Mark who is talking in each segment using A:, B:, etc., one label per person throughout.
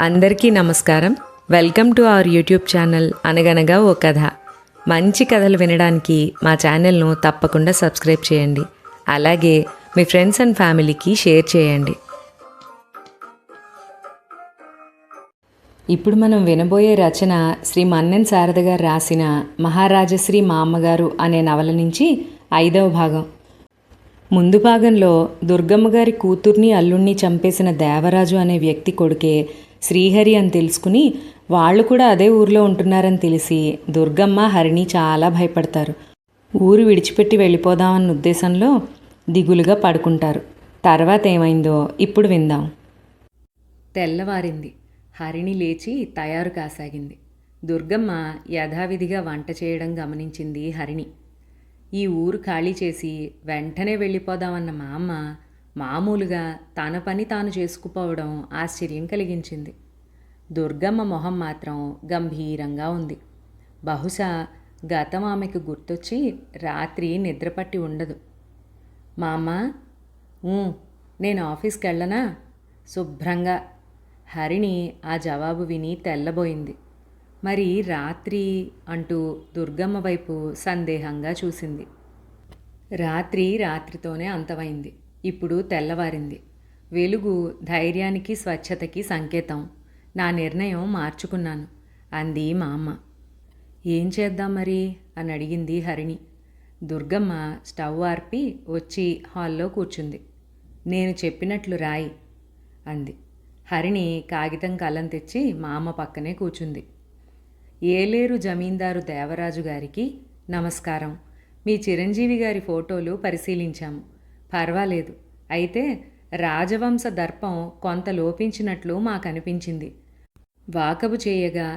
A: అందరికీ నమస్కారం. Welcome to our YouTube channel అనగనగా ఓ కథ. మంచి కథలు వినడానికి మా ఛానల్ను తప్పకుండా సబ్స్క్రైబ్ చేయండి. అలాగే మీ ఫ్రెండ్స్ అండ్ ఫ్యామిలీకి షేర్ చేయండి. ఇప్పుడు మనం వినబోయే రచన శ్రీ మన్నెన్ శారద గారు రాసిన మహారాజశ్రీ మా అమ్మగారు అనే నవల నుంచి ఐదవ భాగం. ముందు భాగంలో దుర్గమ్మ గారి కూతుర్ని అల్లుణ్ణి చంపేసిన దేవరాజు అనే వ్యక్తి కొడుకే శ్రీహరి అని తెలుసుకుని వాళ్ళు కూడా అదే ఊర్లో ఉంటున్నారని తెలిసి దుర్గమ్మ హరిణి చాలా భయపడతారు. ఊరు విడిచిపెట్టి వెళ్ళిపోదామన్న ఉద్దేశంలో దిగులుగా పడుకుంటారు. తర్వాత ఏమైందో ఇప్పుడు విందాం. తెల్లవారింది. హరిణి లేచి తయారు కాసాగింది. దుర్గమ్మ యథావిధిగా వంట చేయడం గమనించింది హరిణి. ఈ ఊరు ఖాళీ చేసి వెంటనే వెళ్ళిపోదామన్న మా అమ్మ మామూలుగా తన పని తాను చేసుకుపోవడం ఆశ్చర్యం కలిగించింది. దుర్గమ్మ మొహం మాత్రం గంభీరంగా ఉంది. బహుశా గతం ఆమెకు గుర్తొచ్చి రాత్రి నిద్రపట్టి ఉండదు. మామ "ఊ, నేను ఆఫీస్కి వెళ్ళనా శుభ్రంగా. హరిణి ఆ జవాబు విని తెల్లబోయింది. మరి రాత్రి అంటూ దుర్గమ్మ వైపు సందేహంగా చూసింది. రాత్రి రాత్రితోనే అంతమైంది. ఇప్పుడు తెల్లవారింది. వెలుగు ధైర్యానికి స్వచ్ఛతకి సంకేతం. నా నిర్ణయం మార్చుకున్నాను అంది మా అమ్మ. ఏం చేద్దాం మరి? అని అడిగింది హరిణి. దుర్గమ్మ స్టవ్ ఆర్పి వచ్చి హాల్లో కూర్చుంది. నేను చెప్పినట్లు రాయి అంది. హరిణి కాగితం కలం తెచ్చి మా అమ్మ పక్కనే కూర్చుంది. ఏలేరు జమీందారు దేవరాజు గారికి నమస్కారం. మీ చిరంజీవి గారి ఫోటోలు పరిశీలించాము. పర్వాలేదు. అయితే రాజవంశ దర్పం కొంత లోపించినట్లు మాకనిపించింది. వాకబు చేయగా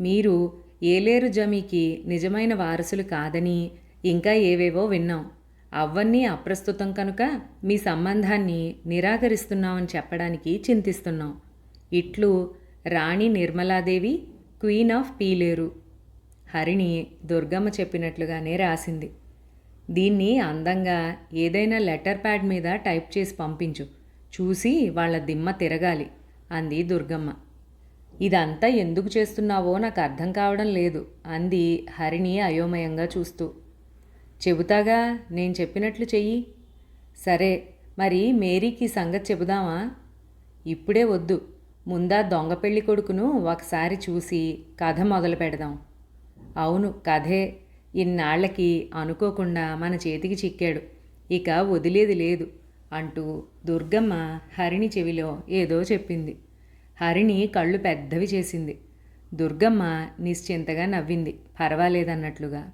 A: మీరు ఏలేరు జమీకి నిజమైన వారసులు కాదని ఇంకా ఏవేవో విన్నాం. అవన్నీ అప్రస్తుతం కనుక మీ సంబంధాన్ని నిరాకరిస్తున్నామని చెప్పడానికి చింతిస్తున్నాం. ఇట్లు రాణి నిర్మలాదేవి క్వీన్ ఆఫ్ పీలేరు. హరిణి దుర్గమ్మ చెప్పినట్లుగానే రాసింది. దీన్ని అందంగా ఏదైనా లెటర్ ప్యాడ్ మీద టైప్ చేసి పంపించు. చూసి వాళ్ళ దిమ్మ తిరగాలి అంది దుర్గమ్మ. ఇదంతా ఎందుకు చేస్తున్నావో నాకు అర్థం కావడం లేదు అంది హరిణి అయోమయంగా చూస్తూ. చెబుతాగా నేను చెప్పినట్లు చెయ్యి. సరే మరి మేరీకి సంగతి చెబుదామా? ఇప్పుడే వద్దు ముందా దొంగ పెళ్ళి కొడుకును ఒకసారి చూసి కథ మొదలు పెడదాం అవును కథే. ఇన్నాళ్ళకి అనుకోకుండా మన చేతికి చిక్కాడు. ఇక వదిలేది లేదు అంటూ దుర్గమ్మ హరిణి చెవిలో ఏదో చెప్పింది. హరిణి కళ్ళు పెద్దవి చేసింది. దుర్గమ్మ నిశ్చింతగా నవ్వింది. పర్వాలేదన్నట్లుగా.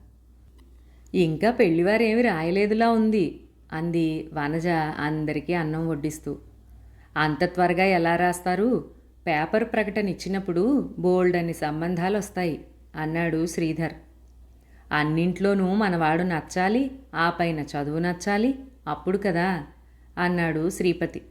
A: ఇంకా పెళ్ళివారేమి రాయలేదులా ఉంది అంది వనజ అందరికీ అన్నం వడ్డిస్తూ. అంత త్వరగా ఎలా రాస్తారు? పేపర్ ప్రకటన ఇచ్చినప్పుడు బోల్డ్ అని సంబంధాలు వస్తాయి అన్నాడు శ్రీధర్. అన్నింట్లోనూ మనవాడు నచ్చాలి ఆ పైన చదువు నచ్చాలి అప్పుడు కదా అన్నాడు శ్రీపతి.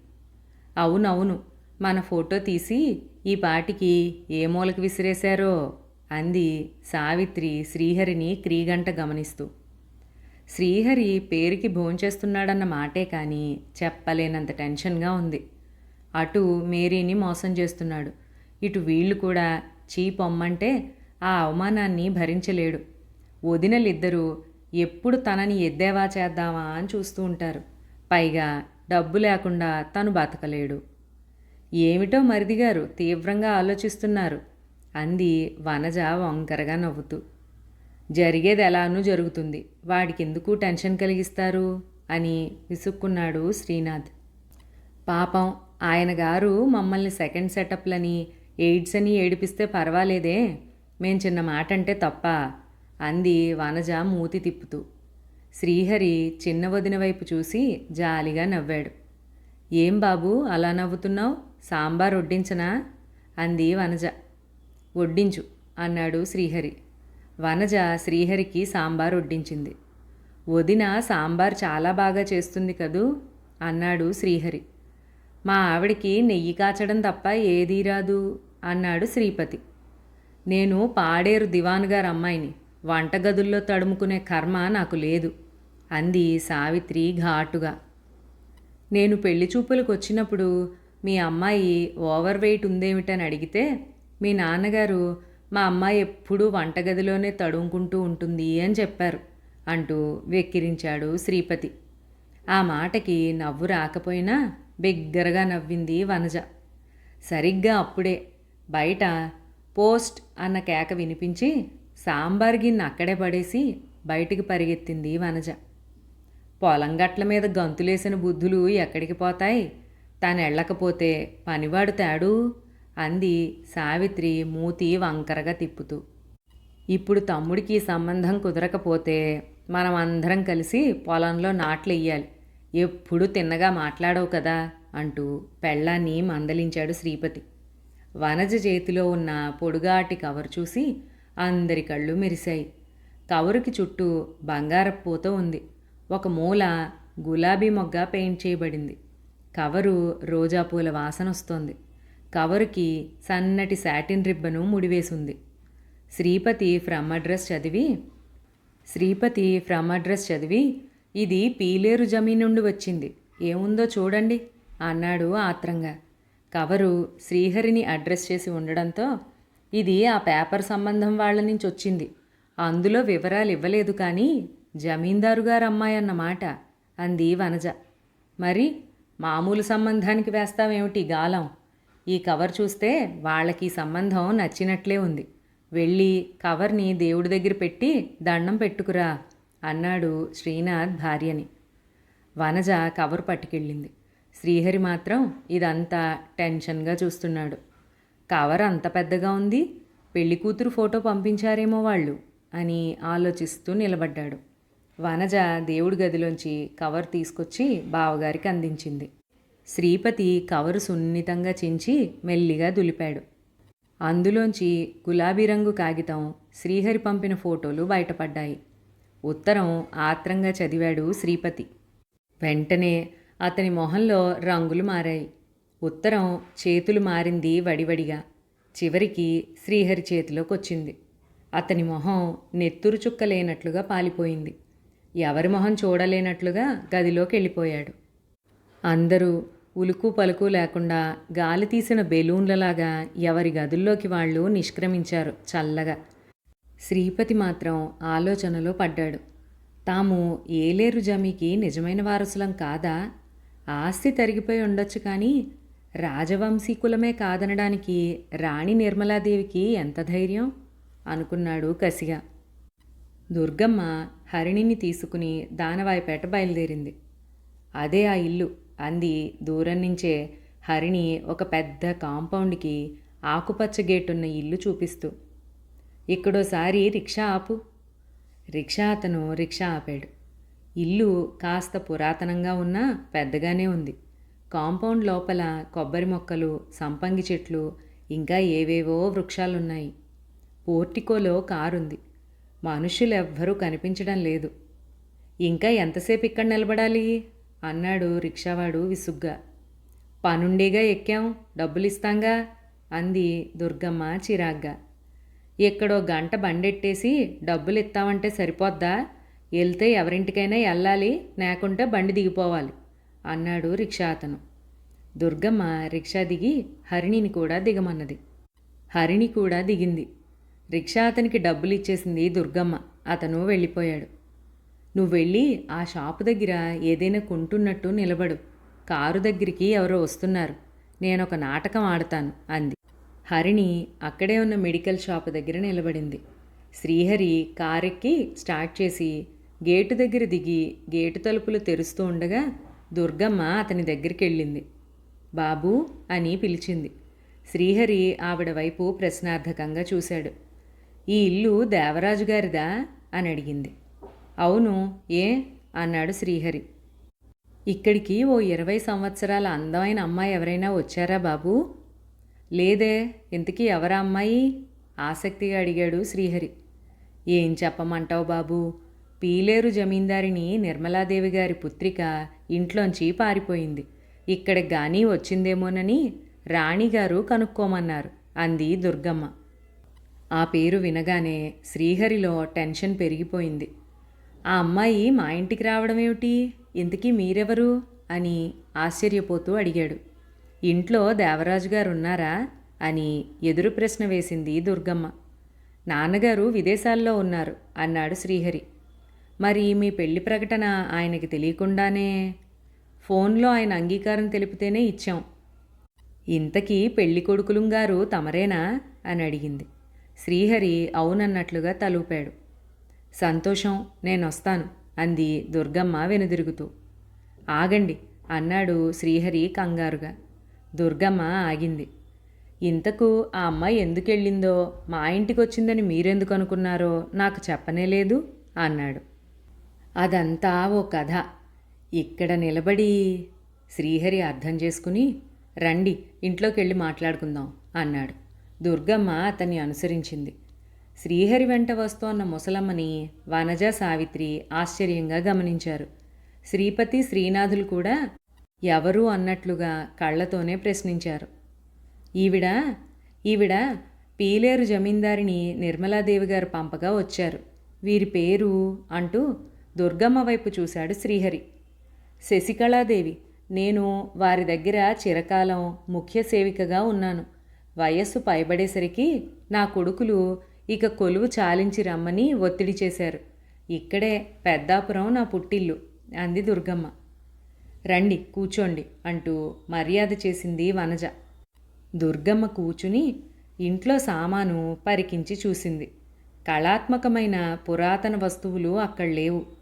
A: అవునవును మన ఫోటో తీసి ఈ పాటికి ఏ మూలకు విసిరేశారో అంది సావిత్రి శ్రీహరిని క్రీగంట గమనిస్తూ. శ్రీహరి పేరుకి భోంచేస్తున్నాడన్న మాటే కానీ చెప్పలేనంత టెన్షన్గా ఉంది. అటు మేరీని మోసం చేస్తున్నాడు. ఇటు వీళ్ళు కూడా చీ పొమ్మంటే ఆ అవమానాన్ని భరించలేడు. వదినలిద్దరూ ఎప్పుడు తనని ఎద్దేవా చేద్దామా అని చూస్తూ ఉంటారు. పైగా డబ్బు లేకుండా తను బతకలేడు. ఏమిటో మరిదిగారు తీవ్రంగా ఆలోచిస్తున్నారు. అంది వనజ వంకరగా నవ్వుతూ. జరిగేది ఎలానూ జరుగుతుంది. వాడికెందుకు టెన్షన్ కలిగిస్తారు? అని విసుక్కున్నాడు శ్రీనాథ్. పాపం ఆయన గారు మమ్మల్ని సెకండ్ సెటప్లని ఎయిడ్స్ అని ఏడిపిస్తే పర్వాలేదే. మేం చిన్న మాట అంటే తప్ప అంది వనజ మూతి తిప్పుతూ. శ్రీహరి చిన్న వదిన వైపు చూసి జాలిగా నవ్వాడు. ఏం బాబు అలా నవ్వుతున్నావు? సాంబార్ వడ్డించనా? అంది వనజ. వడ్డించు అన్నాడు శ్రీహరి. వనజ శ్రీహరికి సాంబార్ వడ్డించింది. వదిన సాంబార్ చాలా బాగా చేస్తుంది కదూ? అన్నాడు శ్రీహరి. మా ఆవిడికి నెయ్యి కాచడం తప్ప ఏదీ రాదు అన్నాడు శ్రీపతి. నేను పాడేరు దివాన్ గారు అమ్మాయిని. వంటగదుల్లో తడుముకునే కర్మ నాకు లేదు అంది సావిత్రి ఘాటుగా. నేను పెళ్ళి చూపులకు వచ్చినప్పుడు మీ అమ్మాయి ఓవర్ వెయిట్ ఉందేమిటని అడిగితే మీ నాన్నగారు మా అమ్మాయి ఎప్పుడూ వంటగదిలోనే తడుముకుంటూ ఉంటుంది అని చెప్పారు అంటూ వెక్కిరించాడు శ్రీపతి. ఆ మాటకి నవ్వు రాకపోయినా బిగ్గరగా నవ్వింది వనజ. సరిగ్గా అప్పుడే బయట పోస్ట్ అన్న కేక వినిపించి సాంబార్ గిన్నె అక్కడే పడేసి బయటికి పరిగెత్తింది వనజ. పొలం గట్ల మీద గంతులేసిన బుద్ధులు ఎక్కడికి పోతాయి? తాను వెళ్ళకపోతే పనివాడు తాడు? అంది సావిత్రి మూతి వంకరగా తిప్పుతూ. ఇప్పుడు తమ్ముడికి సంబంధం కుదరకపోతే మనం అందరం కలిసి పొలంలో నాట్లు వెయ్యాలి ఎప్పుడు తిన్నగా మాట్లాడవు కదా అంటూ పెళ్ళాన్ని మందలించాడు శ్రీపతి. వనజ చేతిలో ఉన్న పొడుగాటి కవర్ చూసి అందరి కళ్ళు మెరిశాయి. కవరుకి చుట్టూ బంగారపు పూత ఉంది. ఒక మూల గులాబీ మొగ్గ పెయింట్ చేయబడింది. కవరు రోజా పూల వాసన వస్తోంది. కవరుకి సన్నటి సాటిన్ రిబ్బను ముడివేసింది. శ్రీపతి ఫ్రమ్ అడ్రస్ చదివి శ్రీపతి ఫ్రమ్ అడ్రస్ చదివి ఇది పీలేరు జమీన్ నుండి వచ్చింది. ఏముందో చూడండి అన్నాడు ఆత్రంగా. కవరు శ్రీహరిని అడ్రస్ చేసి ఉండడంతో ఇది ఆ పేపర్ సంబంధం వాళ్ళ నుంచి వచ్చింది. అందులో వివరాలు ఇవ్వలేదు కానీ జమీందారు గారు అమ్మాయి అన్నమాట అంది వనజ. మరి మామూలు సంబంధానికి వేస్తావేమిటి గాలం? ఈ కవర్ చూస్తే వాళ్ళకి సంబంధం నచ్చినట్లే ఉంది. వెళ్ళి కవర్ని దేవుడి దగ్గర పెట్టి దండం పెట్టుకురా అన్నాడు శ్రీనాథ్ భార్యని. వనజ కవర్ పట్టుకెళ్ళింది. శ్రీహరి మాత్రం ఇదంతా టెన్షన్గా చూస్తున్నాడు. కవర్ అంత పెద్దగా ఉంది పెళ్ళి కూతురు ఫోటో పంపించారేమో వాళ్ళు అని ఆలోచిస్తూ నిలబడ్డాడు. వనజ దేవుడి గదిలోంచి కవర్ తీసుకొచ్చి బావగారికి అందించింది. శ్రీపతి కవరు సున్నితంగా చించి మెల్లిగా దులిపాడు. అందులోంచి గులాబీ రంగు కాగితం శ్రీహరి పంపిన ఫోటోలు బయటపడ్డాయి. ఉత్తరం ఆత్రంగా చదివాడు శ్రీపతి. వెంటనే అతని మొహంలో రంగులు మారాయి. ఉత్తరం చేతులు మారింది వడివడిగా. చివరికి శ్రీహరి చేతిలోకి వచ్చింది అతని మొహం నెత్తురు చుక్క లేనట్లుగా పాలిపోయింది. ఎవరి మొహం చూడలేనట్లుగా గదిలోకి వెళ్ళిపోయాడు అందరూ ఉలుకు పలుకు లేకుండా గాలి తీసిన బెలూన్లలాగా ఎవరి గదుల్లోకి వాళ్ళు నిష్క్రమించారు చల్లగా. శ్రీపతి మాత్రం ఆలోచనలో పడ్డాడు. తాము ఏలేరు జమీకి నిజమైన వారసులం కాదా? ఆస్తి తరిగిపోయి ఉండొచ్చు కానీ రాజవంశీకులమే కాదనడానికి రాణి నిర్మలాదేవికి ఎంత ధైర్యం? అనుకున్నాడు కసిగా. దుర్గమ్మ హరిణిని తీసుకుని దానవాయిపేట బయలుదేరింది. అదే ఆ ఇల్లు అంది దూరం నుంచే హరిణి ఒక పెద్ద కాంపౌండ్కి ఆకుపచ్చ గేటున్న ఇల్లు చూపిస్తూ. ఇక్కడోసారి రిక్షా ఆపు. రిక్షా అతను రిక్షా ఆపాడు. ఇల్లు కాస్త పురాతనంగా ఉన్నా పెద్దగానే ఉంది. కాంపౌండ్ లోపల కొబ్బరి మొక్కలు సంపంగి చెట్లు ఇంకా ఏవేవో వృక్షాలున్నాయి. పోర్టికోలో కారుంది. మనుషులెవ్వరూ కనిపించడం లేదు. ఇంకా ఎంతసేపు ఇక్కడ నిలబడాలి? అన్నాడు రిక్షావాడు విసుగ్గా. పనుండేగా ఎక్కాం? డబ్బులు ఇస్తాంగా అంది దుర్గమ్మ చిరాగ్గా. ఎక్కడో గంట బండెట్టేసి డబ్బులు ఇస్తామంటే సరిపోద్దా? వెళ్తే ఎవరింటికైనా వెళ్ళాలి లేకుంటే బండి దిగిపోవాలి. అన్నాడు రిక్షా అతను. దుర్గమ్మ రిక్షా దిగి హరిణిని కూడా దిగమన్నది. హరిణి కూడా దిగింది. రిక్షా అతనికి డబ్బులు ఇచ్చేసింది దుర్గమ్మ. అతను వెళ్ళిపోయాడు. నువ్వు వెళ్ళి ఆ షాపు దగ్గర ఏదైనా కొంటున్నట్టు నిలబడు. కారు దగ్గరికి ఎవరో వస్తున్నారు. నేను ఒక నాటకం ఆడతాను అంది. హరిణి అక్కడే ఉన్న మెడికల్ షాపు దగ్గర నిలబడింది. శ్రీహరి కారెక్కి స్టార్ట్ చేసి గేటు దగ్గర దిగి గేటు తలుపులు తెరుస్తూ ఉండగా దుర్గమ్మ అతని దగ్గరికి వెళ్ళింది. బాబూ అని పిలిచింది. శ్రీహరి ఆవిడ వైపు ప్రశ్నార్థకంగా చూశాడు. ఈ ఇల్లు దేవరాజు గారిదా? అని అడిగింది. అవును ఏ? అన్నాడు శ్రీహరి. ఇక్కడికి ఓ ఇరవై సంవత్సరాల అందమైన అమ్మాయి ఎవరైనా వచ్చారా బాబూ? లేదే ఇంతకీ ఎవరా అమ్మాయి? ఆసక్తిగా అడిగాడు శ్రీహరి. ఏం చెప్పమంటావు బాబు? పీలేరు జమీందారిని నిర్మలాదేవి గారి పుత్రిక ఇంట్లోంచి పారిపోయింది. ఇక్కడ గాని వచ్చిందేమోనని రాణిగారు కనుక్కోమన్నారు అంది దుర్గమ్మ. ఆ పేరు వినగానే శ్రీహరిలో టెన్షన్ పెరిగిపోయింది. ఆ అమ్మాయి మా ఇంటికి రావడం ఏమిటి ఇంతకీ మీరెవరు? అని ఆశ్చర్యపోతూ అడిగాడు. ఇంట్లో దేవరాజు గారు ఉన్నారా? అని ఎదురు ప్రశ్న వేసింది దుర్గమ్మ. నాన్నగారు విదేశాల్లో ఉన్నారు అన్నాడు శ్రీహరి. మరి మీ పెళ్ళి ప్రకటన ఆయనకి తెలియకుండానే ఫోన్లో ఆయన అంగీకారం తెలిపితేనే ఇచ్చాం. ఇంతకీ పెళ్ళి గారు తమరేనా? అని అడిగింది. శ్రీహరి అవునన్నట్లుగా తలూపాడు. సంతోషం నేనొస్తాను అంది దుర్గమ్మ వెనుదిరుగుతూ. ఆగండి అన్నాడు శ్రీహరి కంగారుగా. దుర్గమ్మ ఆగింది. ఇంతకు ఆ అమ్మాయి ఎందుకెళ్ళిందో మా ఇంటికి వచ్చిందని మీరెందుకు అనుకున్నారో నాకు చెప్పనే లేదు అన్నాడు. అదంతా ఓ కథ. ఇక్కడ నిలబడి శ్రీహరి అర్థం చేసుకుని రండి ఇంట్లోకి వెళ్ళి మాట్లాడుకుందాం అన్నాడు. దుర్గమ్మ అతన్ని అనుసరించింది. శ్రీహరి వెంట వస్తోన్న ముసలమ్మని వనజ సావిత్రి ఆశ్చర్యంగా గమనించారు. శ్రీపతి శ్రీనాథులు కూడా ఎవరు అన్నట్లుగా కళ్ళతోనే ప్రశ్నించారు. ఈవిడ ఈవిడ పీలేరు జమీందారిని నిర్మలాదేవి గారు పంపగా వచ్చారు. వీరి పేరు అంటూ దుర్గమ్మ వైపు చూశాడు శ్రీహరి. శశికళాదేవి నేను వారి దగ్గర చిరకాలం ముఖ్య సేవికగా ఉన్నాను. వయస్సు పైబడేసరికి నా కొడుకులు ఇక కొలువు చాలించి రమ్మని ఒత్తిడి చేశారు. ఇక్కడే పెద్దాపురం నా పుట్టిల్లు అంది దుర్గమ్మ. రండి కూర్చోండి అంటూ మర్యాద చేసింది వనజ. దుర్గమ్మ కూచుని ఇంట్లో సామాను పరికించి చూసింది. కళాత్మకమైన పురాతన వస్తువులు అక్కడ లేవు.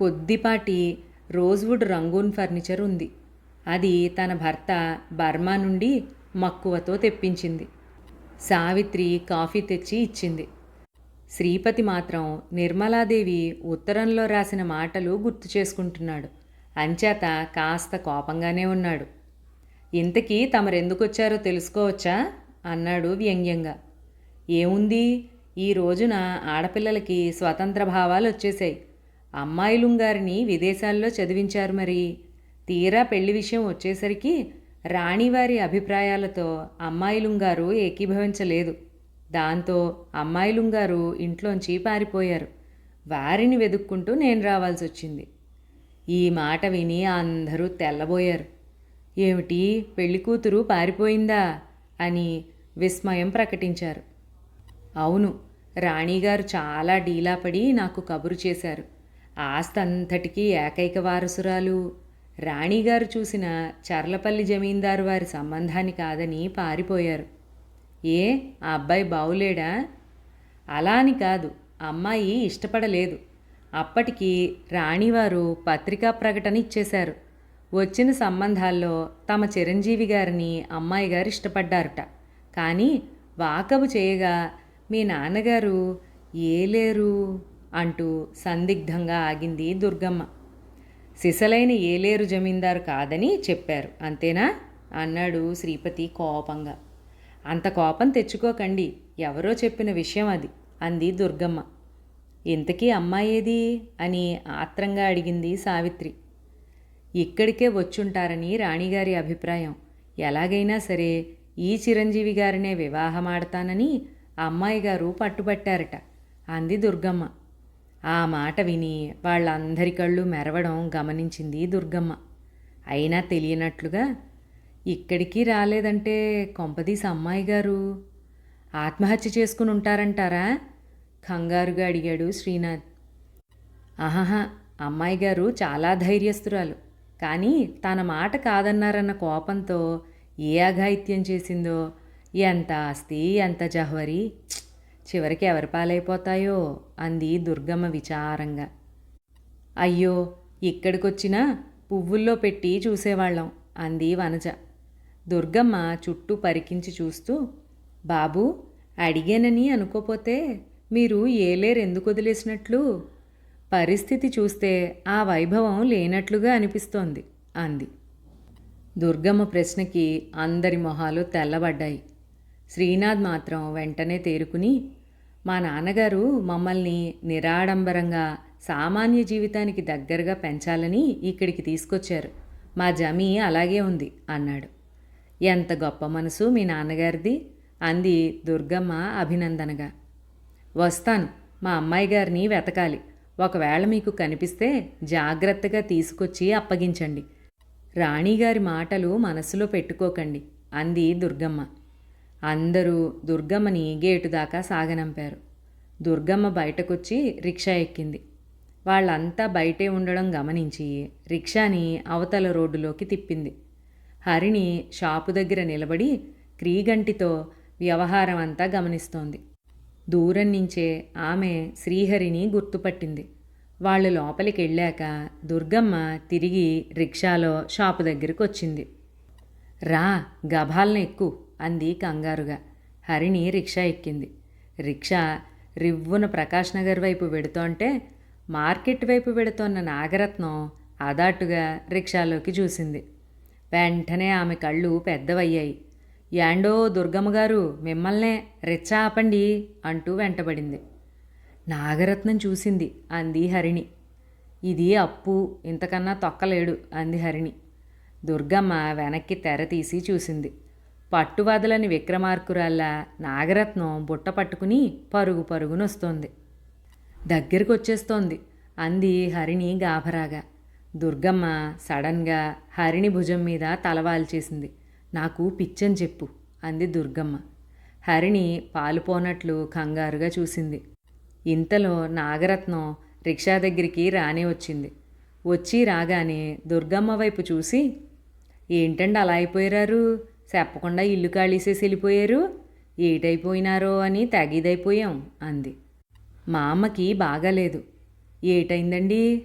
A: కొద్దిపాటి రోజ్వుడ్ రంగూన్ ఫర్నిచర్ ఉంది. అది తన భర్త బర్మా నుండి మక్కువతో తెప్పించింది. సావిత్రి కాఫీ తెచ్చి ఇచ్చింది. శ్రీపతి మాత్రం నిర్మలాదేవి ఉత్తరంలో రాసిన మాటలు గుర్తు చేసుకుంటున్నాడు. అంచేత కాస్త కోపంగానే ఉన్నాడు. ఇంతకీ తమరెందుకొచ్చారో తెలుసుకోవచ్చా? అన్నాడు వ్యంగ్యంగా. ఏముంది? ఈ రోజున ఆడపిల్లలకి స్వతంత్ర భావాలు వచ్చేసాయి అమ్మాయిలుంగారిని విదేశాల్లో చదివించారు మరి. తీరా పెళ్ళి విషయం వచ్చేసరికి రాణివారి అభిప్రాయాలతో అమ్మాయిలుంగారు ఏకీభవించలేదు. దాంతో అమ్మాయిలుంగారు ఇంట్లోంచి పారిపోయారు. వారిని వెతుక్కుంటూ నేను రావాల్సి వచ్చింది ఈ మాట విని అందరూ తెల్లబోయారు. ఏమిటి పెళ్ళి కూతురు పారిపోయిందా? అని విస్మయం ప్రకటించారు. అవును రాణిగారు చాలా డీలాపడి నాకు కబురు చేశారు. ఆస్తంతటికీ ఏకైక వారసురాలు. రాణిగారు చూసిన చర్లపల్లి జమీందారు వారి సంబంధాన్ని కాదని పారిపోయారు. ఏ? ఆ అబ్బాయి బావులేడా? అలా అని కాదు. అమ్మాయి ఇష్టపడలేదు. అప్పటికి రాణివారు పత్రికా ప్రకటన ఇచ్చేశారు. వచ్చిన సంబంధాల్లో తమ చిరంజీవి గారిని అమ్మాయి గారు ఇష్టపడ్డారట. కానీ వాకబు చేయగా మీ నాన్నగారు ఏ లేరు? అంటూ సందిగ్ధంగా ఆగింది దుర్గమ్మ. సిసలైన ఏలేరు జమీందారు కాదని చెప్పారు. అంతేనా? అన్నాడు శ్రీపతి కోపంగా. అంత కోపం తెచ్చుకోకండి. ఎవరో చెప్పిన విషయం అది అంది దుర్గమ్మ. ఇంతకీ అమ్మాయేది అని ఆత్రంగా అడిగింది సావిత్రి. ఇక్కడికే వచ్చుంటారని రాణిగారి అభిప్రాయం. ఎలాగైనా సరే ఈ చిరంజీవి గారినే వివాహమాడతానని అమ్మాయి గారు పట్టుబట్టారట అంది దుర్గమ్మ. ఆ మాట విని వాళ్ళందరి కళ్ళు మెరవడం గమనించింది దుర్గమ్మ. అయినా తెలియనట్లుగా ఇక్కడికి రాలేదంటే కొంపదీసి అమ్మాయి గారు ఆత్మహత్య చేసుకుని ఉంటారంటారా? కంగారుగా అడిగాడు శ్రీనాథ్. ఆహాహా అమ్మాయి గారు చాలా ధైర్యస్తురాలు. కానీ తన మాట కాదన్నారన్న కోపంతో ఏ అఘాయిత్యం చేసిందో ఎంత ఆస్తి ఎంత జహ్వరి చివరికి ఎవరి పాలైపోతాయో అంది దుర్గమ్మ విచారంగా. అయ్యో ఇక్కడికొచ్చినా పువ్వుల్లో పెట్టి చూసేవాళ్ళం అంది వనజ. దుర్గమ్మ చుట్టూ పరికించి చూస్తూ బాబు అడిగానని అనుకోపోతే మీరు ఏలేరు ఎందుకు వదిలేసినట్లు? పరిస్థితి చూస్తే ఆ వైభవం లేనట్లుగా అనిపిస్తోంది అంది. దుర్గమ్మ ప్రశ్నకి అందరి మొహాలు తెల్లబడ్డాయి. శ్రీనాథ్ మాత్రం వెంటనే తేరుకుని మా నాన్నగారు మమ్మల్ని నిరాడంబరంగా సామాన్య జీవితానికి దగ్గరగా పెంచాలని ఇక్కడికి తీసుకొచ్చారు. మా జమీ అలాగే ఉంది అన్నాడు. ఎంత గొప్ప మనసు మీ నాన్నగారిది అంది దుర్గమ్మ అభినందనగా. వస్తాను మా అమ్మాయి గారిని వెతకాలి. ఒకవేళ మీకు కనిపిస్తే జాగ్రత్తగా తీసుకొచ్చి అప్పగించండి. రాణిగారి మాటలు మనసులో పెట్టుకోకండి అంది దుర్గమ్మ. అందరూ దుర్గమ్మని గేటు దాకా సాగనంపారు. దుర్గమ్మ బయటకొచ్చి రిక్షా ఎక్కింది. వాళ్ళంతా బయటే ఉండడం గమనించి రిక్షాని అవతల రోడ్డులోకి తిప్పింది. హరిణి షాపు దగ్గర నిలబడి క్రీగంటితో వ్యవహారం అంతా గమనిస్తోంది. దూరం నుంచే ఆమె శ్రీహరిని గుర్తుపట్టింది. వాళ్ళు లోపలికి వెళ్ళాక దుర్గమ్మ తిరిగి రిక్షాలో షాపు దగ్గరికి వచ్చింది రా గభాలను ఎక్కు అంది కంగారుగా. హరిణి రిక్షా ఎక్కింది. రిక్షా రివ్వున ప్రకాష్ నగర్ వైపు వెడుతోంటే మార్కెట్ వైపు వెడుతోన్న నాగరత్నం అదాటుగా రిక్షాలోకి చూసింది. వెంటనే ఆమె కళ్ళు పెద్దవయ్యాయి. యాండో దుర్గమ్మ గారు మిమ్మల్నే రిచ్చా ఆపండి అంటూ వెంటబడింది. నాగరత్నం చూసింది అంది హరిణి. ఇది అప్పు ఇంతకన్నా తొక్కలేడు అంది హరిణి. దుర్గమ్మ వెనక్కి తెర తీసి చూసింది. పట్టువదలని విక్రమార్కురాల్లా నాగరత్నం బుట్ట పట్టుకుని పరుగు పరుగునొస్తోంది. దగ్గరికి వచ్చేస్తోంది అంది హరిణి గాభరాగా. దుర్గమ్మ సడన్గా హరిణి భుజం మీద తలవాల్చేసింది. నాకు పిచ్చని చెప్పు అంది దుర్గమ్మ. హరిణి పాలుపోనట్లు కంగారుగా చూసింది. ఇంతలో నాగరత్నం రిక్షా దగ్గరికి రానే వచ్చింది. వచ్చి రాగానే దుర్గమ్మ వైపు చూసి ఏంటండి అలా అయిపోయారు చెప్పకుండా ఇల్లు ఖాళీసేసి వెళ్ళిపోయారు. ఏటైపోయినారో అని తగీదైపోయాం అంది. మా అమ్మకి బాగాలేదు ఏటైందండి?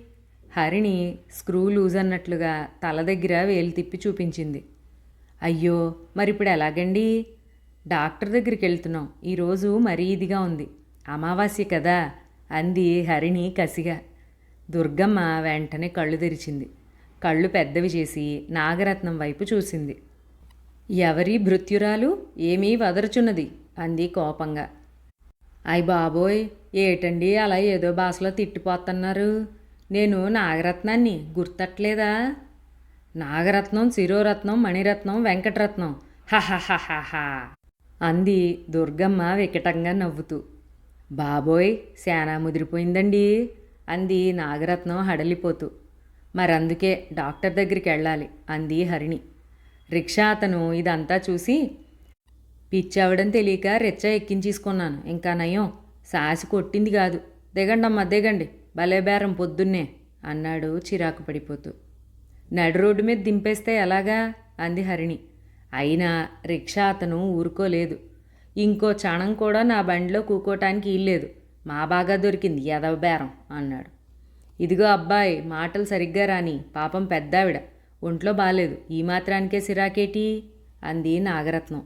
A: హరిణి స్క్రూ లూజ్ అన్నట్లుగా తల దగ్గర వేలు తిప్పి చూపించింది. అయ్యో మరి ఇప్పుడు ఎలాగండి? డాక్టర్ దగ్గరికి వెళ్తున్నాం. ఈరోజు మరీ ఇదిగా ఉంది. అమావాస్య కదా అంది హరిణి కసిగా. దుర్గమ్మ వెంటనే కళ్ళు తెరిచింది. కళ్ళు పెద్దవి చేసి నాగరత్నం వైపు చూసింది. ఎవరి భృత్యురాలు ఏమీ వదరుచున్నది? అంది కోపంగా. అయ్ బాబోయ్ ఏటండి అలా ఏదో భాషలో తిట్టిపోతున్నారు? నేను నాగరత్నాన్ని గుర్తట్లేదా? నాగరత్నం శిరోరత్నం మణిరత్నం వెంకటరత్నం. హహహహహా అంది దుర్గమ్మ వికటంగా నవ్వుతూ. బాబోయ్ శానా ముదిరిపోయిందండి అంది నాగరత్నం హడలిపోతూ. మరందుకే డాక్టర్ దగ్గరికి వెళ్ళాలి అంది హరిణి. రిక్షా అతను ఇదంతా చూసి పిచ్చవడం తెలియక రిచ్చ ఎక్కించేసుకున్నాను. ఇంకా నయం సాసి కొట్టింది కాదు. దిగండమ్మా దిగండి. భలే బేరం పొద్దున్నే అన్నాడు చిరాకు పడిపోతూ. నడు రోడ్డు మీద దింపేస్తే ఎలాగా? అంది హరిణి. అయినా రిక్షా అతను ఊరుకోలేదు. ఇంకో క్షణం కూడా నా బండిలో కూకోటానికి ఇల్లేదు మా బాగా దొరికింది ఎదవ బేరం అన్నాడు. ఇదిగో అబ్బాయి మాటలు సరిగ్గా రాని పాపం పెద్దావిడ. ఒంట్లో బాలేదు. ఈ మాత్రానికే సిరాకేటి? అంది నాగరత్నం.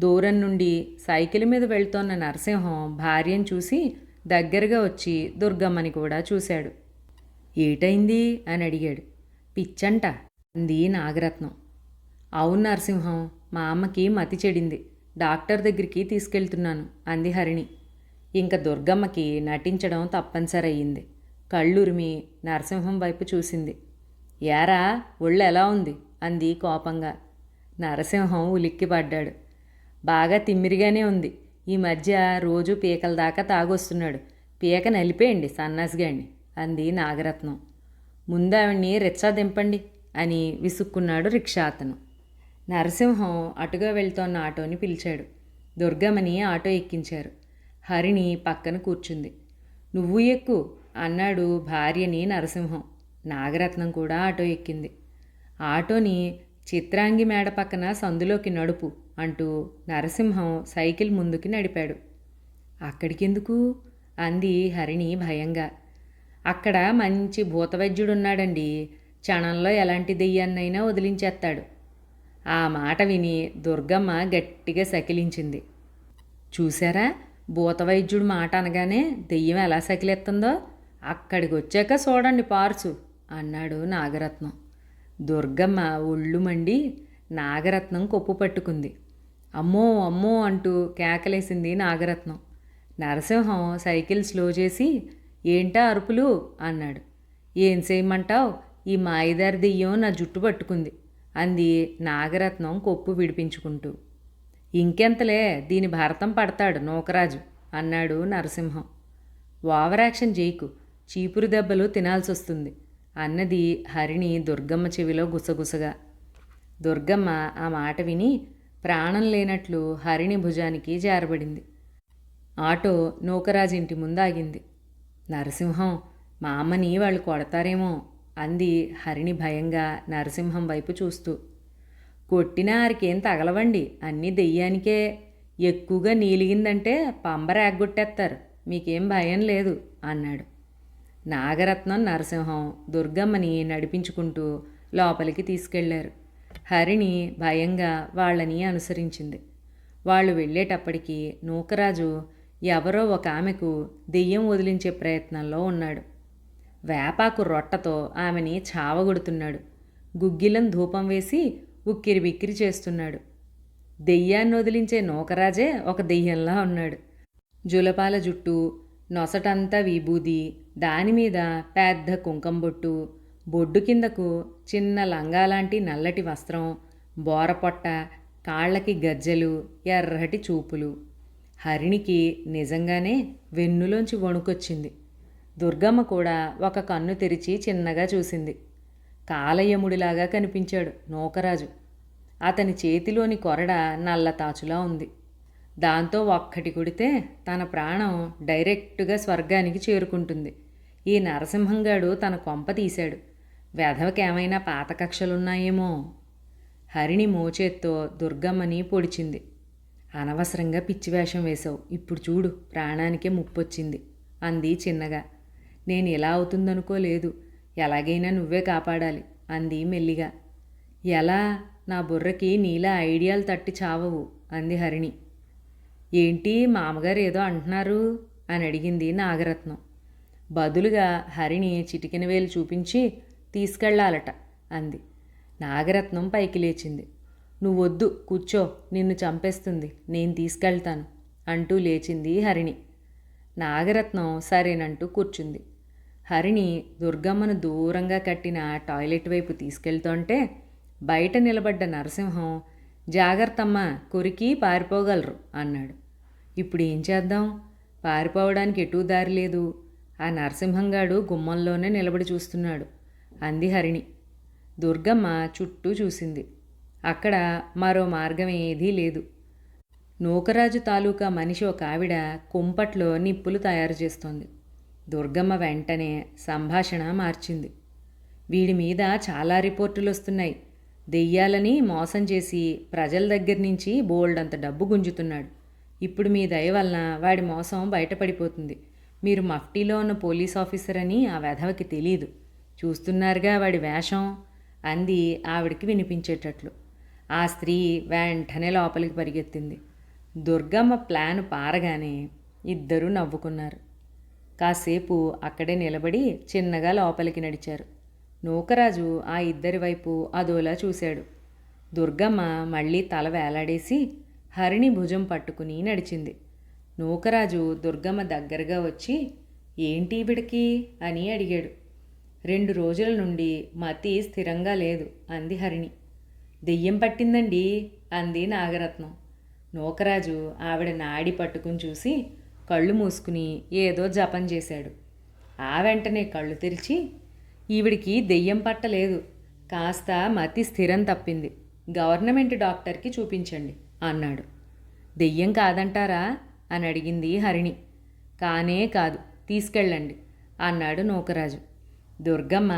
A: దూరం నుండి సైకిల్ మీద వెళ్తోన్న నరసింహం భార్యను చూసి దగ్గరగా వచ్చి దుర్గమ్మని కూడా చూశాడు. ఏటైంది? అని అడిగాడు. పిచ్చంట అంది నాగరత్నం. అవును నరసింహం మా అమ్మకి మతి చెడింది. డాక్టర్ దగ్గరికి తీసుకెళ్తున్నాను అంది హరిణి. ఇంక దుర్గమ్మకి నటించడం తప్పనిసరి అయ్యింది. కళ్ళురిమి నరసింహం వైపు చూసింది. యారా ఒళ్ళు ఎలా ఉంది? అంది కోపంగా. నరసింహం ఉలిక్కిపడ్డాడు. బాగా తిమ్మిరిగానే ఉంది. ఈ మధ్య రోజు పీకల దాకా తాగొస్తున్నాడు. పీక నలిపేయండి సన్నాసిగాండి అంది నాగరత్నం. ముందావిడ్ని రిక్షా దింపండి అని విసుక్కున్నాడు రిక్షా అతను నరసింహం అటుగా వెళ్తోన్న ఆటోని పిలిచాడు. దుర్గమ్మని ఆటో ఎక్కించారు. హరిణి పక్కన కూర్చుంది. నువ్వు ఎక్కు అన్నాడు భార్యని నరసింహం. నాగరత్నం కూడా ఆటో ఎక్కింది. ఆటోని చిత్రాంగి మేడ పక్కన సందులోకి నడుపు అంటూ నరసింహం సైకిల్ ముందుకి నడిపాడు. అక్కడికెందుకు? అంది హరిణి భయంగా. అక్కడ మంచి భూతవైద్యుడున్నాడండి. క్షణంలో ఎలాంటి దెయ్యాన్నైనా వదిలించేస్తాడు. ఆ మాట విని దుర్గమ్మ గట్టిగా సకిలించింది. చూసారా భూతవైద్యుడు మాట అనగానే దెయ్యం ఎలా సకిలెత్తుందో అక్కడికి వచ్చాక చూడండి పార్సు. అన్నాడు నాగరత్నం. దుర్గమ్మ ఒళ్ళు మండి నాగరత్నం కొప్పు పట్టుకుంది. అమ్మో అమ్మో అంటూ కేకలేసింది నాగరత్నం. నరసింహం సైకిల్ స్లో చేసి ఏంటా అరుపులు? అన్నాడు. ఏం చేయమంటావు? ఈ మాయదారి దెయ్యం నా జుట్టు పట్టుకుంది అంది నాగరత్నం కొప్పు విడిపించుకుంటూ. ఇంకెంతలే దీని భారతం పడతాడు నూకరాజు అన్నాడు నరసింహం. ఓవరాక్షన్ చేయకు చీపురు దెబ్బలు తినాల్సి వస్తుంది అన్నది హరిణి దుర్గమ్మ చెవిలో గుసగుసగా. దుర్గమ్మ ఆ మాట విని ప్రాణం లేనట్లు హరిణి భుజానికి జారబడింది. ఆటో నూకరాజు ఇంటి ముందు ఆగింది నరసింహం మా అమ్మని వాళ్ళు కొడతారేమో అంది హరిణి భయంగా నరసింహం వైపు చూస్తూ. కొట్టినా ఆరికేం తగలవండి అన్నీ దెయ్యానికే. ఎక్కువగా నీలిగిందంటే పంబర ఎగ్గొట్టేస్తారు మీకేం భయం లేదు అన్నాడు. నాగరత్నం నరసింహం దుర్గమ్మని నడిపించుకుంటూ లోపలికి తీసుకెళ్ళారు. హరిణి భయంగా వాళ్ళని అనుసరించింది. వాళ్ళు వెళ్ళేటప్పటికి నూకరాజు ఎవరో ఒక ఆమెకు దెయ్యం వదిలించే ప్రయత్నంలో ఉన్నాడు. వేపాకు రొట్టతో ఆమెని చావగొడుతున్నాడు. గుగ్గిలం ధూపం వేసి ఉక్కిరి బిక్కిరి చేస్తున్నాడు. దెయ్యాన్ని వదిలించే నూకరాజే ఒక దెయ్యంలా ఉన్నాడు. జులపాల జుట్టు నొసటంతా విభూది దానిమీద పెద్ద కుంకంబొట్టు బొడ్డు కిందకు చిన్న లంగాలాంటి నల్లటి వస్త్రం బోరపొట్ట కాళ్ళకి గజ్జెలు ఎర్రటి చూపులు. హరిణికి నిజంగానే వెన్నులోంచి వణుకొచ్చింది. దుర్గమ్మ కూడా ఒక కన్ను తెరిచి చిన్నగా చూసింది. కాలయముడిలాగా కనిపించాడు నూకరాజు. అతని చేతిలోని కొరడ నల్ల తాచులా ఉంది. దాంతో ఒక్కటి కొడితే తన ప్రాణం డైరెక్టుగా స్వర్గానికి చేరుకుంటుంది. ఈ నరసింహంగాడు తన కొంప తీశాడు. వెధవకేమైనా పాత కక్షలున్నాయేమో? హరిణి మోచేత్తో దుర్గమ్మని పొడిచింది. అనవసరంగా పిచ్చివేషం వేశావు. ఇప్పుడు చూడు ప్రాణానికే ముప్పొచ్చింది అంది చిన్నగా. నేను ఇలా అవుతుందనుకోలేదు. ఎలాగైనా నువ్వే కాపాడాలి అంది మెల్లిగా. ఎలా? నా బుర్రకి నీలా ఐడియాలు తట్టి చావవు అంది హరిణి. ఏంటి మామగారు ఏదో అంటున్నారు? అని అడిగింది నాగరత్నం. బదులుగా హరిణి చిటికిన వేలు చూపించి తీసుకెళ్ళాలట అంది. నాగరత్నం పైకి లేచింది. నువ్వొద్దు కూర్చో నిన్ను చంపేస్తుంది. నేను తీసుకెళ్తాను అంటూ లేచింది హరిణి నాగరత్నం సరేనంటూ కూర్చుంది. హరిణి దుర్గమ్మను దూరంగా కట్టిన టాయిలెట్ వైపు తీసుకెళ్తుంటే బయట నిలబడ్డ నరసింహం జాగ్రత్తమ్మ కొరికి పారిపోగలరు అన్నాడు. ఇప్పుడు ఏం చేద్దాం? పారిపోవడానికి ఎటూ దారి లేదు. ఆ నరసింహంగాడు గుమ్మంలోనే నిలబడి చూస్తున్నాడు. అంది హరిణి. దుర్గమ్మ చుట్టూ చూసింది. అక్కడ మరో మార్గం ఏదీ లేదు. నూకరాజు తాలూకా మనిషి ఒక ఆవిడ కుంపట్లో నిప్పులు తయారు చేస్తోంది. దుర్గమ్మ వెంటనే సంభాషణ మార్చింది. వీడి మీద చాలా రిపోర్టులు వస్తున్నాయి. దెయ్యాలని మోసం చేసి ప్రజల దగ్గర నుంచి బోల్డంత డబ్బు గుంజుతున్నాడు. ఇప్పుడు మీ దయ వలన వాడి మోసం బయటపడిపోతుంది. మీరు మఫ్టీలో ఉన్న పోలీస్ ఆఫీసర్ అని ఆ వెధవకి తెలియదు చూస్తున్నారుగా వాడి వేషం అంది ఆవిడికి వినిపించేటట్లు. ఆ స్త్రీ వెంటనే లోపలికి పరిగెత్తింది. దుర్గమ్మ ప్లాన్ పారగానే ఇద్దరూ నవ్వుకున్నారు. కాసేపు అక్కడే నిలబడి చిన్నగా లోపలికి నడిచారు. నూకరాజు ఆ ఇద్దరి వైపు అదోలా చూశాడు. దుర్గమ్మ మళ్ళీ తల వేలాడేసి హరిణి భుజం పట్టుకుని నడిచింది. నూకరాజు దుర్గమ్మ దగ్గరగా వచ్చి ఏంటి ఈవిడికి అని అడిగాడు. రెండు రోజుల నుండి మతి స్థిరంగా లేదు అంది హరిణి. దెయ్యం పట్టిందండి అంది నాగరత్నం. నూకరాజు ఆవిడ నాడి పట్టుకుని చూసి కళ్ళు మూసుకుని ఏదో జపం చేశాడు. ఆ వెంటనే కళ్ళు తెరిచి ఈవిడికి దెయ్యం పట్టలేదు కాస్త మతి స్థిరం తప్పింది గవర్నమెంట్ డాక్టర్కి చూపించండి అన్నాడు. దెయ్యం కాదంటారా? అని అడిగింది హరిణి. కానే కాదు తీసుకెళ్ళండి అన్నాడు నూకరాజు. దుర్గమ్మ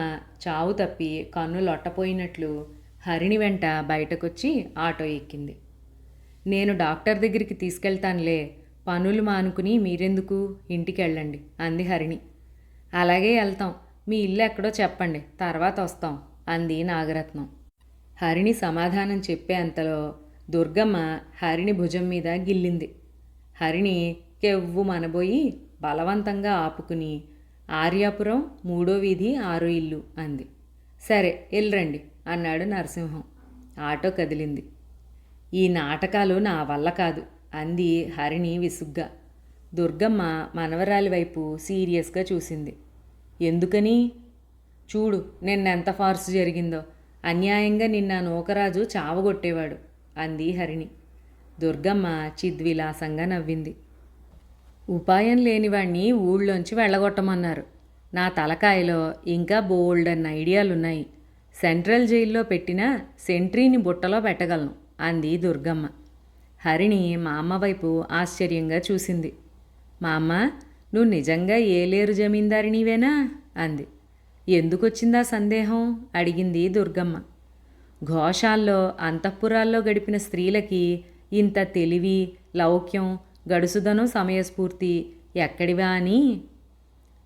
A: చావు తప్పి కన్ను లొట్టపోయినట్లు హరిణి వెంట బయటకొచ్చి ఆటో ఎక్కింది. నేను డాక్టర్ దగ్గరికి తీసుకెళ్తానులే పనులు మానుకుని మీరెందుకు ఇంటికి వెళ్ళండి అంది హరిణి. అలాగే వెళ్తాం మీ ఇల్లు ఎక్కడో చెప్పండి తర్వాత వస్తాం అంది నాగరత్నం. హరిణి సమాధానం చెప్పే అంతలో దుర్గమ్మ హరిణి భుజం మీద గిల్లింది. హరిణి కెవ్వు మనబోయి బలవంతంగా ఆపుకుని ఆర్యాపురం మూడో వీధి ఆరో ఇల్లు అంది. సరే వెళ్ళరండి అన్నాడు నరసింహం. ఆటో కదిలింది. ఈ నాటకాలు నా వల్ల కాదు అంది హరిణి విసుగ్గా. దుర్గమ్మ మనవరాలి వైపు సీరియస్గా చూసింది. ఎందుకని? చూడు నిన్నెంత ఫార్స్ జరిగిందో. అన్యాయంగా నిన్న నూకరాజు చావగొట్టేవాడు అంది హరిణి దుర్గమ్మ చిద్విలాసంగా నవ్వింది. ఉపాయం లేనివాణ్ణి ఊళ్ళోంచి వెళ్ళగొట్టమన్నారు. నా తలకాయలో ఇంకా బోల్డ్ అన్న ఐడియాలున్నాయి. సెంట్రల్ జైల్లో పెట్టిన సెంట్రీని బుట్టలో పెట్టగలను అంది దుర్గమ్మ. హరిణి మా అమ్మ వైపు ఆశ్చర్యంగా చూసింది. మా అమ్మ నువ్వు నిజంగా ఏలేరు జమీందారినివేనా అంది. ఎందుకొచ్చిందా సందేహం? అడిగింది దుర్గమ్మ. ఘోషాల్లో అంతఃపురాల్లో గడిపిన స్త్రీలకి ఇంత తెలివి లౌక్యం గడుసుదనం సమయస్ఫూర్తి ఎక్కడివా అని?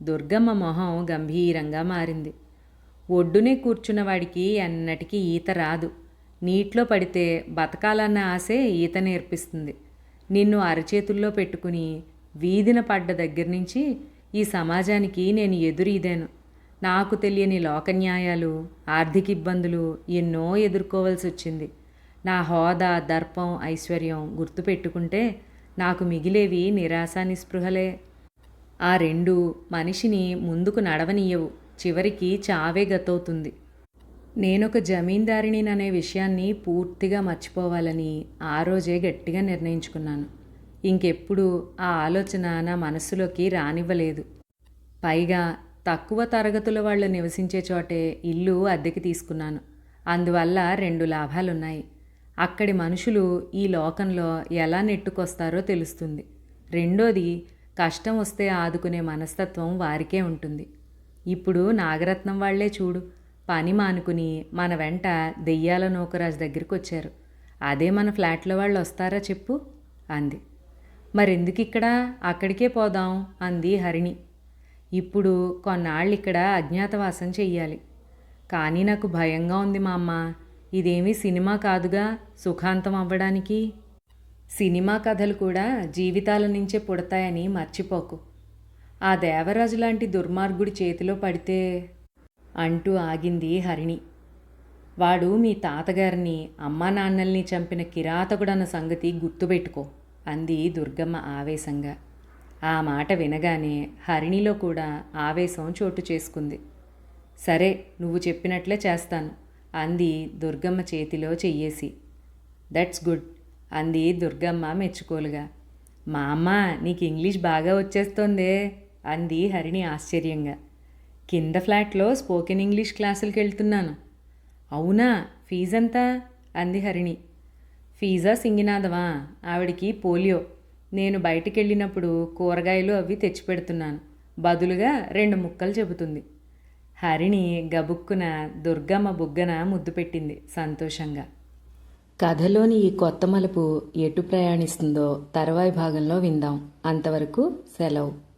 A: దుర్గమ్మ మొహం గంభీరంగా మారింది. ఒడ్డునే కూర్చున్నవాడికి ఎన్నటికీ ఈత రాదు. నీటిలో పడితే బతకాలన్న ఆశే ఈత నేర్పిస్తుంది. నిన్ను అరచేతుల్లో పెట్టుకుని వీధిన పడ్డ దగ్గర నుంచి ఈ సమాజానికి నేను ఎదురీదాను. నాకు తెలియని లోకన్యాయాలు ఆర్థిక ఇబ్బందులు ఎన్నో ఎదుర్కోవాల్సి వచ్చింది నా హోదా దర్పం ఐశ్వర్యం గుర్తుపెట్టుకుంటే నాకు మిగిలేవి నిరాశ నిస్పృహలే. ఆ రెండు మనిషిని ముందుకు నడవనీయవు చివరికి చావే గతవుతుంది. నేనొక జమీందారినిననే విషయాన్ని పూర్తిగా మర్చిపోవాలని ఆ రోజే గట్టిగా నిర్ణయించుకున్నాను. ఇంకెప్పుడు ఆ ఆలోచన నా మనస్సులోకి రానివ్వలేదు. పైగా తక్కువ తరగతుల వాళ్ళు నివసించే చోటే ఇల్లు అద్దెకి తీసుకున్నాను. అందువల్ల రెండు లాభాలున్నాయి. అక్కడి మనుషులు ఈ లోకంలో ఎలా నెట్టుకొస్తారో తెలుస్తుంది. రెండోది కష్టం వస్తే ఆదుకునే మనస్తత్వం వారికే ఉంటుంది. ఇప్పుడు నాగరత్నం వాళ్ళే చూడు పని మానుకుని మన వెంట దెయ్యాల నూకరాజు దగ్గరికి వచ్చారు అదే మన ఫ్లాట్లో వాళ్ళు వస్తారా చెప్పు అంది. మరెందుకు ఇక్కడ అక్కడికే పోదాం అంది హరిణి. ఇప్పుడు కొన్నాళ్ళు ఇక్కడ అజ్ఞాతవాసం చెయ్యాలి. కానీ నాకు భయంగా ఉంది మా అమ్మ ఇదేమీ సినిమా కాదుగా సుఖాంతం అవ్వడానికి. సినిమా కథలు కూడా జీవితాల నుంచే పుడతాయని మర్చిపోకు. ఆ దేవరాజు లాంటి దుర్మార్గుడి చేతిలో పడితే అంటూ ఆగింది హరిణి. వాడు మీ తాతగారిని అమ్మా నాన్నల్ని చంపిన కిరాతకుడన్న సంగతి గుర్తుపెట్టుకో అంది దుర్గమ్మ ఆవేశంగా. ఆ మాట వినగానే హరిణిలో కూడా ఆవేశం చోటు చేసుకుంది. సరే నువ్వు చెప్పినట్లే చేస్తాను. అంది దుర్గమ్మ చేతిలో చెయ్యేసి. దట్స్ గుడ్ అంది దుర్గమ్మ మెచ్చుకోలుగా. మా అమ్మ నీకు ఇంగ్లీష్ బాగా వచ్చేస్తోందే అంది హరిణి ఆశ్చర్యంగా. కింద ఫ్లాట్లో స్పోకెన్ ఇంగ్లీష్ క్లాసులకు వెళ్తున్నాను. అవునా? ఫీజంతా? అంది హరిణి. ఫీజా సింగినాదవా? ఆవిడికి పోలియో. నేను బయటికి వెళ్ళినప్పుడు కూరగాయలు అవి తెచ్చిపెడుతున్నాను. బదులుగా రెండు ముక్కలు చెబుతుంది. హరిణి గబుక్కున దుర్గమ్మ బుగ్గన ముద్దు పెట్టింది సంతోషంగా. కథలోని ఈ కొత్త మలుపు ఎటు ప్రయాణిస్తుందో తర్వాయి భాగంలో విందాం. అంతవరకు సెలవు.